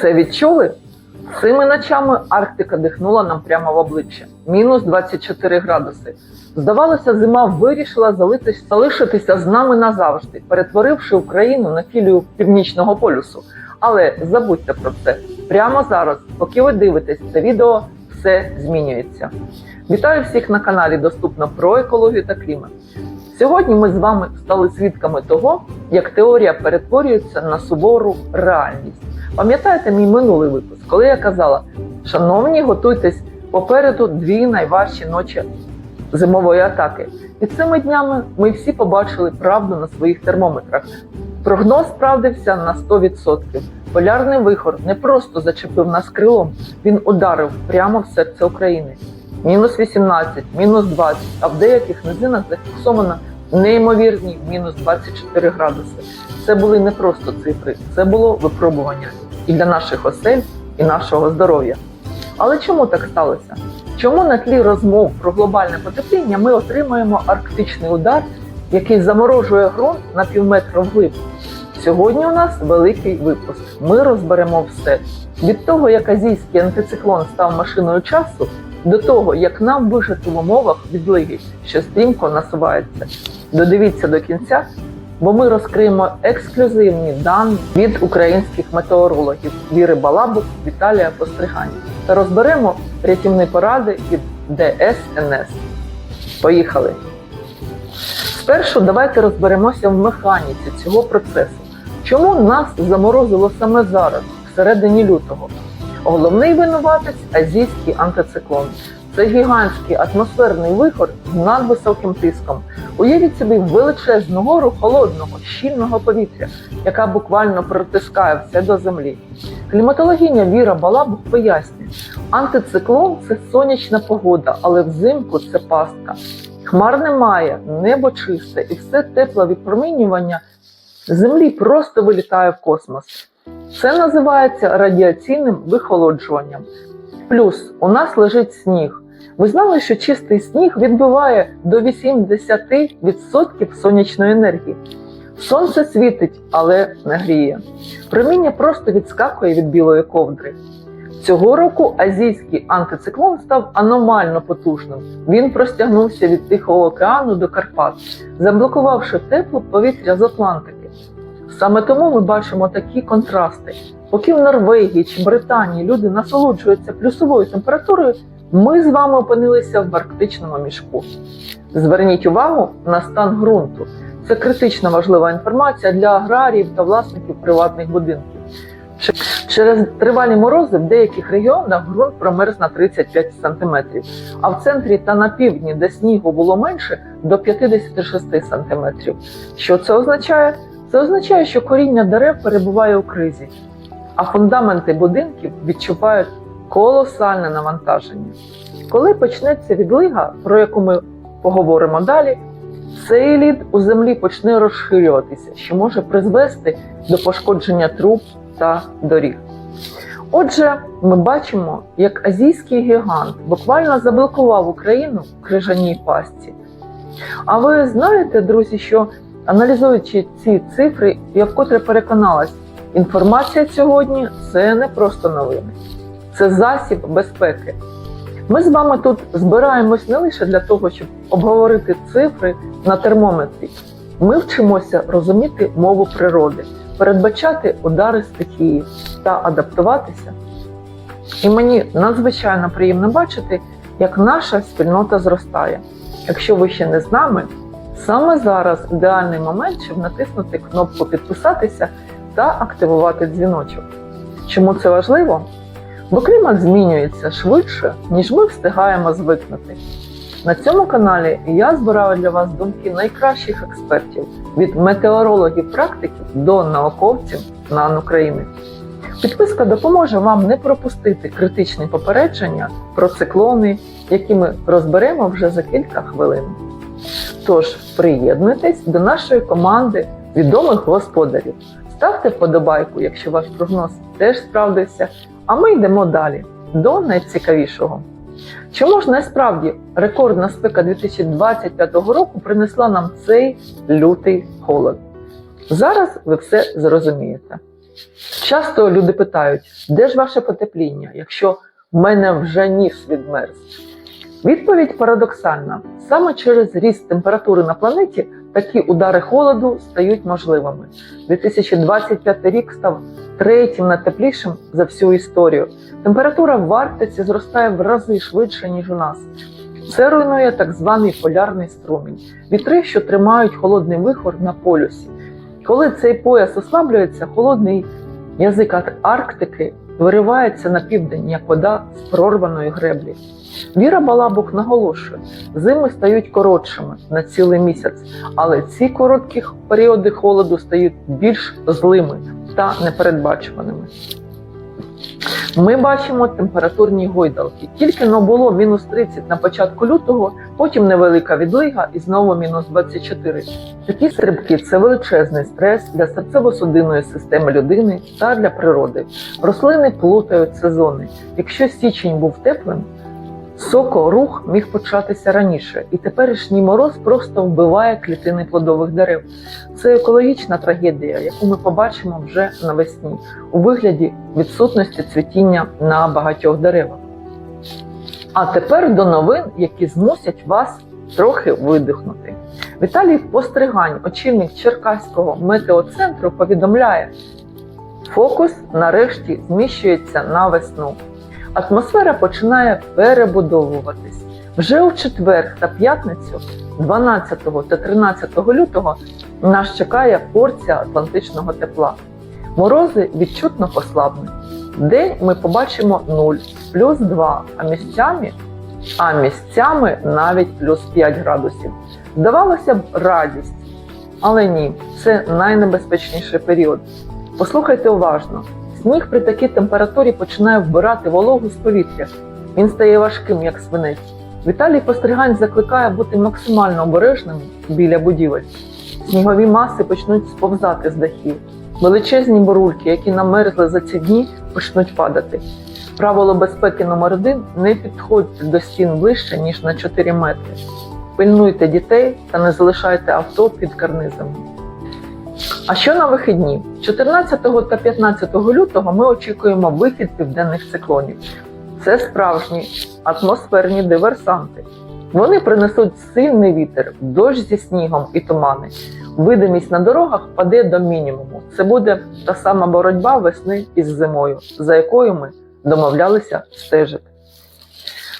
Це відчули? Цими ночами Арктика дихнула нам прямо в обличчя. Мінус 24 градуси. Здавалося, зима вирішила залитись, залишитися з нами назавжди, перетворивши Україну на філію північного полюсу. Але забудьте про це. Прямо зараз, поки ви дивитесь це відео, все змінюється. Вітаю всіх на каналі Доступно про екологію та клімат. Сьогодні ми з вами стали свідками того, як теорія перетворюється на сувору реальність. Пам'ятаєте мій минулий випуск, коли я казала, шановні, готуйтесь попереду дві найважчі ночі зимової атаки. І цими днями ми всі побачили правду на своїх термометрах. Прогноз справдився на 100%. Полярний вихор не просто зачепив нас крилом, він ударив прямо в серце України. Мінус 18, мінус 20, а в деяких низинах зафіксовано неймовірні мінус 24 градуси. Це були не просто цифри, це було випробування і для наших осель, і нашого здоров'я. Але чому так сталося? Чому на тлі розмов про глобальне потепління ми отримаємо арктичний удар, який заморожує ґрунт на півметра вглиб? Сьогодні у нас великий випуск. Ми розберемо все від того, як азійський антициклон став машиною часу, до того, як нам вижити в умовах відлиги, що стрімко насувається. Додивіться до кінця, бо ми розкриємо ексклюзивні дані від українських метеорологів Віри Балабук, Віталія Постригань та розберемо рятівні поради від ДСНС. Поїхали! Спершу давайте розберемося в механіці цього процесу. Чому нас заморозило саме зараз, всередині лютого? Головний винуватець азійський антициклон. Це гігантський атмосферний вихор з надвисоким тиском. Уявіть собі величезну гору холодного, щільного повітря, яка буквально притискає все до землі. Кліматологиня Віра Балабух пояснює, антициклон це сонячна погода, але взимку це пастка. Хмар немає, небо чисте, і все тепле відпромінювання землі просто вилітає в космос. Це називається радіаційним вихолоджуванням. Плюс у нас лежить сніг. Ви знали, що чистий сніг відбиває до 80% сонячної енергії. Сонце світить, але не гріє. Проміння просто відскакує від білої ковдри. Цього року азійський антициклон став аномально потужним. Він простягнувся від Тихого океану до Карпат, заблокувавши тепле повітря з Атлантики. Саме тому ми бачимо такі контрасти. Поки в Норвегії чи Британії люди насолоджуються плюсовою температурою, ми з вами опинилися в арктичному мішку. Зверніть увагу на стан ґрунту. Це критично важлива інформація для аграріїв та власників приватних будинків. Через тривалі морози в деяких регіонах ґрунт промерз на 35 см, а в центрі та на півдні, де снігу було менше, до 56 см. Що це означає? Це означає, що коріння дерев перебуває у кризі, а фундаменти будинків відчувають колосальне навантаження. Коли почнеться відлига, про яку ми поговоримо далі, цей лід у землі почне розширюватися, що може призвести до пошкодження труб та доріг. Отже, ми бачимо, як азійський гігант буквально заблокував Україну в крижаній пастці. А ви знаєте, друзі, що аналізуючи ці цифри, я вкотре переконалась, інформація сьогодні це не просто новини, це засіб безпеки. Ми з вами тут збираємось не лише для того, щоб обговорити цифри на термометрі. Ми вчимося розуміти мову природи, передбачати удари стихії та адаптуватися. І мені надзвичайно приємно бачити, як наша спільнота зростає. Якщо ви ще не з нами, саме зараз ідеальний момент, щоб натиснути кнопку підписатися та активувати дзвіночок. Чому це важливо? Бо клімат змінюється швидше, ніж ми встигаємо звикнути. На цьому каналі я збираю для вас думки найкращих експертів від метеорологів-практиків до науковців НАН України. Підписка допоможе вам не пропустити критичні попередження про циклони, які ми розберемо вже за кілька хвилин. Тож приєднуйтесь до нашої команди відомих господарів. Ставте вподобайку, якщо ваш прогноз теж справдився, а ми йдемо далі до найцікавішого. Чому ж насправді рекордна спека 2025 року принесла нам цей лютий холод? Зараз ви все зрозумієте. Часто люди питають, де ж ваше потепління, якщо в мене вже ніс відмерз? Відповідь парадоксальна. Саме через ріст температури на планеті такі удари холоду стають можливими. 2025 рік став третім найтеплішим за всю історію. Температура в Арктиці зростає в рази швидше, ніж у нас. Це руйнує так званий полярний струмінь, вітри, що тримають холодний вихор на полюсі. Коли цей пояс ослаблюється, холодний язик Арктики виривається на південь, як вода з прорваної греблі. Віра Балабук наголошує, зими стають коротшими на цілий місяць, але ці короткі періоди холоду стають більш злими та непередбачуваними. Ми бачимо температурні гойдалки. Тільки но було мінус 30 на початку лютого, потім невелика відлига і знову мінус 24. Такі стрибки це величезний стрес для серцево-судинної системи людини та для природи. Рослини плутають сезони. Якщо січень був теплим, сокорух міг початися раніше, і теперішній мороз просто вбиває клітини плодових дерев. Це екологічна трагедія, яку ми побачимо вже навесні у вигляді відсутності цвітіння на багатьох деревах. А тепер до новин, які змусять вас трохи видихнути. Віталій Постригань, очільник Черкаського метеоцентру, повідомляє: фокус нарешті зміщується на весну. Атмосфера починає перебудовуватись. Вже у четвер та п'ятницю, 12 та 13 лютого, нас чекає порція атлантичного тепла. Морози відчутно послабнуть. День ми побачимо 0, плюс 2, а місцями, а місцями навіть плюс 5 градусів. Здавалося б, радість, але ні, це найнебезпечніший період. Послухайте уважно: сніг при такій температурі починає вбирати вологу з повітря. Він стає важким, як свинець. Віталій Постригань закликає бути максимально обережним біля будівель. Снігові маси почнуть сповзати з дахів. Величезні бурульки, які намерзли за ці дні, почнуть падати. Правило безпеки номер один не підходьте до стін ближче, ніж на 4 метри. Пильнуйте дітей та не залишайте авто під карнизами. А що на вихідні? 14 та 15 лютого ми очікуємо вихід південних циклонів. Це справжні атмосферні диверсанти. Вони принесуть сильний вітер, дощ зі снігом і тумани. Видимість на дорогах паде до мінімуму. Це буде та сама боротьба весни із зимою, за якою ми домовлялися стежити.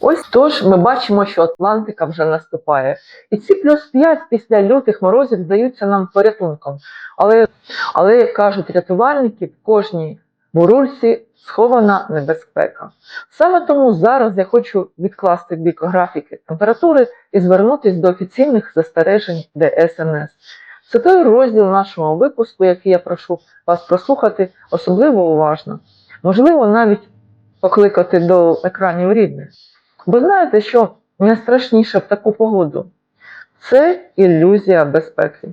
Ось тож ми бачимо, що Атлантика вже наступає. І ці плюс 5 після лютих морозів здаються нам порятунком. Але, але як кажуть рятувальники, в кожній бурульці схована небезпека. Саме тому зараз я хочу відкласти бік графіки температури і звернутися до офіційних застережень ДСНС. Це той розділ нашого випуску, який я прошу вас прослухати особливо уважно. Можливо, навіть покликати до екранів рідних. Ви знаєте, що найстрашніше в таку погоду це ілюзія безпеки.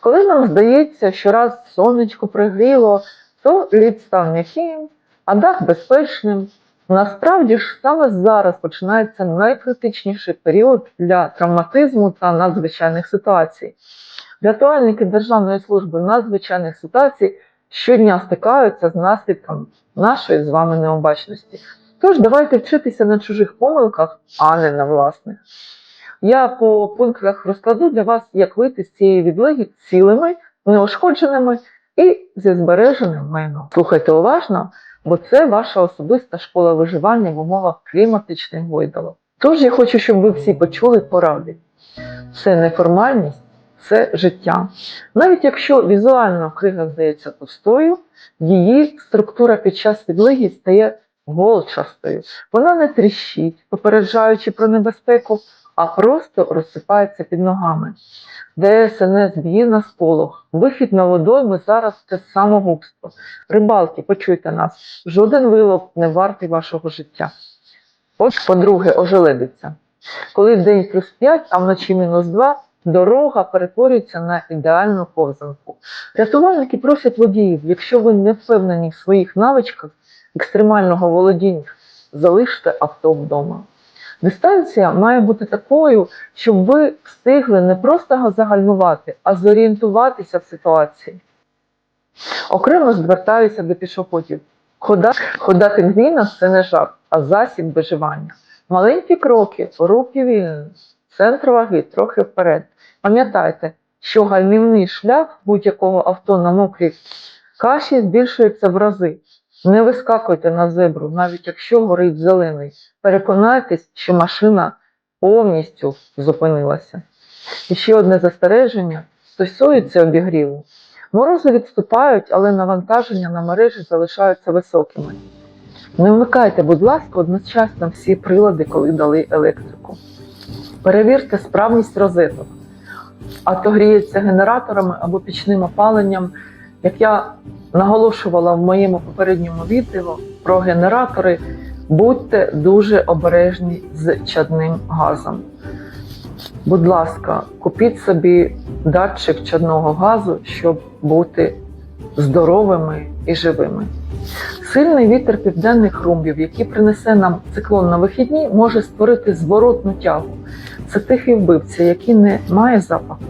Коли нам здається, що раз сонечко пригріло, то лід став м'яким, а дах безпечним. Насправді ж саме зараз починається найкритичніший період для травматизму та надзвичайних ситуацій. Рятувальники Державної служби надзвичайних ситуацій щодня стикаються з наслідком нашої з вами необачності. Тож давайте вчитися на чужих помилках, а не на власних. Я по пунктах розкладу для вас, як вийти з цієї відлиги цілими, неушкодженими і зі збереженим майном. Слухайте уважно, бо це ваша особиста школа виживання в умовах кліматичних гойдалок. Тож я хочу, щоб ви всі почули поради. Це не формальність, це життя. Навіть якщо візуально крига здається пустою, її структура під час відлиги стає голчастою. Вона не тріщить, попереджаючи про небезпеку, а просто розсипається під ногами. ДСНС б'є на сполох. Вихід на водойми зараз це самогубство. Рибалки, почуйте нас, жоден вилов не вартий вашого життя. От, по-друге, ожеледиться. Коли в день плюс 5, а вночі мінус 2, дорога перетворюється на ідеальну ковзанку. Рятувальники просять водіїв, якщо ви не впевнені в своїх навичках екстремального володіння, залиште авто вдома. Дистанція має бути такою, щоб ви встигли не просто загальмувати, а зорієнтуватися в ситуації. Окремо звертаюся до пішоходів. Хода, хода пінгвіна це не жарт, а засіб виживання. Маленькі кроки, руки вільні, центр ваги трохи вперед. Пам'ятайте, що гальмівний шлях будь-якого авто на мокрій каші збільшується в рази. Не вискакуйте на зебру, навіть якщо горить зелений. Переконайтесь, що машина повністю зупинилася. І ще одне застереження стосується обігріву. Морози відступають, але навантаження на мережі залишаються високими. Не вмикайте, будь ласка, одночасно всі прилади, коли дали електрику. Перевірте справність розеток. А то гріється генераторами або пічним опаленням. Як я наголошувала в моєму попередньому відео про генератори, будьте дуже обережні з чадним газом. Будь ласка, купіть собі датчик чадного газу, щоб бути здоровими і живими. Сильний вітер південних румбів, який принесе нам циклон на вихідні, може створити зворотну тягу. Це тихий вбивця, який не має запаху.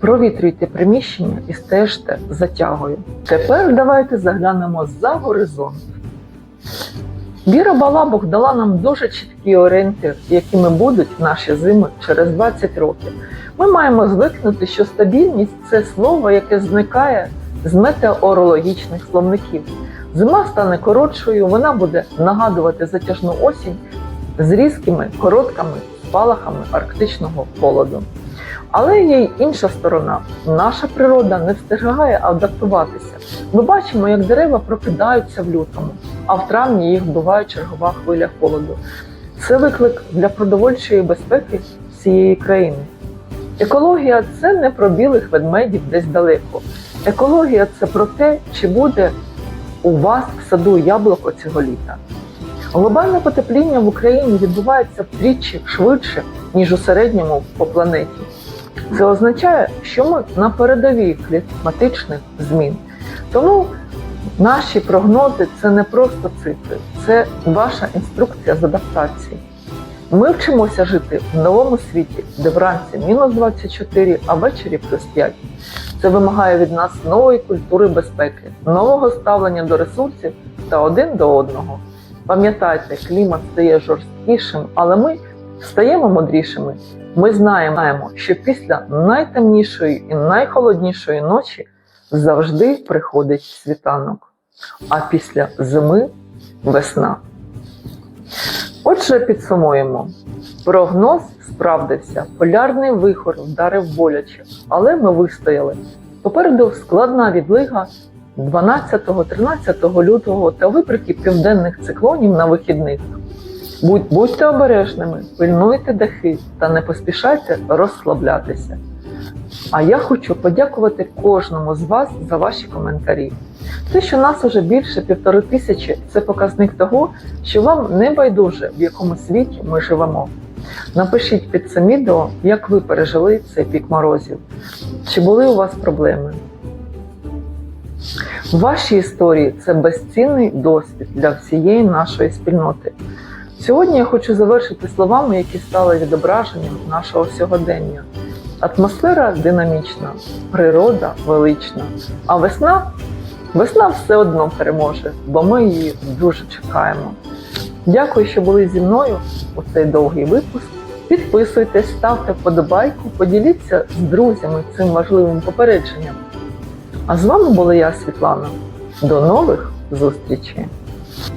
Провітрюйте приміщення і стежте за тягою. Тепер давайте заглянемо за горизонт. Віра Балабух дала нам дуже чіткий орієнтир, якими будуть наші зими через 20 років. Ми маємо звикнути, що стабільність це слово, яке зникає з метеорологічних словників. Зима стане коротшою, вона буде нагадувати затяжну осінь з різкими короткими спалахами арктичного холоду. Але є й інша сторона. Наша природа не встигає адаптуватися. Ми бачимо, як дерева прокидаються в лютому, а в травні їх вбиває чергова хвиля холоду. Це виклик для продовольчої безпеки всієї країни. Екологія це не про білих ведмедів десь далеко. Екологія це про те, чи буде у вас в саду яблуко цього літа. Глобальне потепління в Україні відбувається втричі швидше, ніж у середньому по планеті. Це означає, що ми на передовій кліматичних змін. Тому наші прогнози це не просто цифри, це ваша інструкція з адаптації. Ми вчимося жити в новому світі, де вранці мінус 24, а ввечері плюс 5. Це вимагає від нас нової культури безпеки, нового ставлення до ресурсів та один до одного. Пам'ятайте, клімат стає жорсткішим, але ми стаємо мудрішими. Ми знаємо, що після найтемнішої і найхолоднішої ночі завжди приходить світанок, а після зими весна. Отже, підсумуємо. Прогноз справдився, полярний вихор вдарив боляче, але ми вистояли. Попереду складна відлига 12-13 лютого та виприки південних циклонів на вихідних. Будь, будьте обережними, пильнуйте дахи та не поспішайте розслаблятися. А я хочу подякувати кожному з вас за ваші коментарі. Те, що нас уже більше півтори тисячі, це показник того, що вам не байдуже, в якому світі ми живемо. Напишіть під цим відео, як ви пережили цей пік морозів. Чи були у вас проблеми? Ваші історії це безцінний досвід для всієї нашої спільноти. Сьогодні я хочу завершити словами, які стали відображенням нашого сьогодення. Атмосфера динамічна, природа велична, а весна весна все одно переможе, бо ми її дуже чекаємо. Дякую, що були зі мною у цей довгий випуск. Підписуйтесь, ставте вподобайку, поділіться з друзями цим важливим попередженням. А з вами була я, Світлана. До нових зустрічей!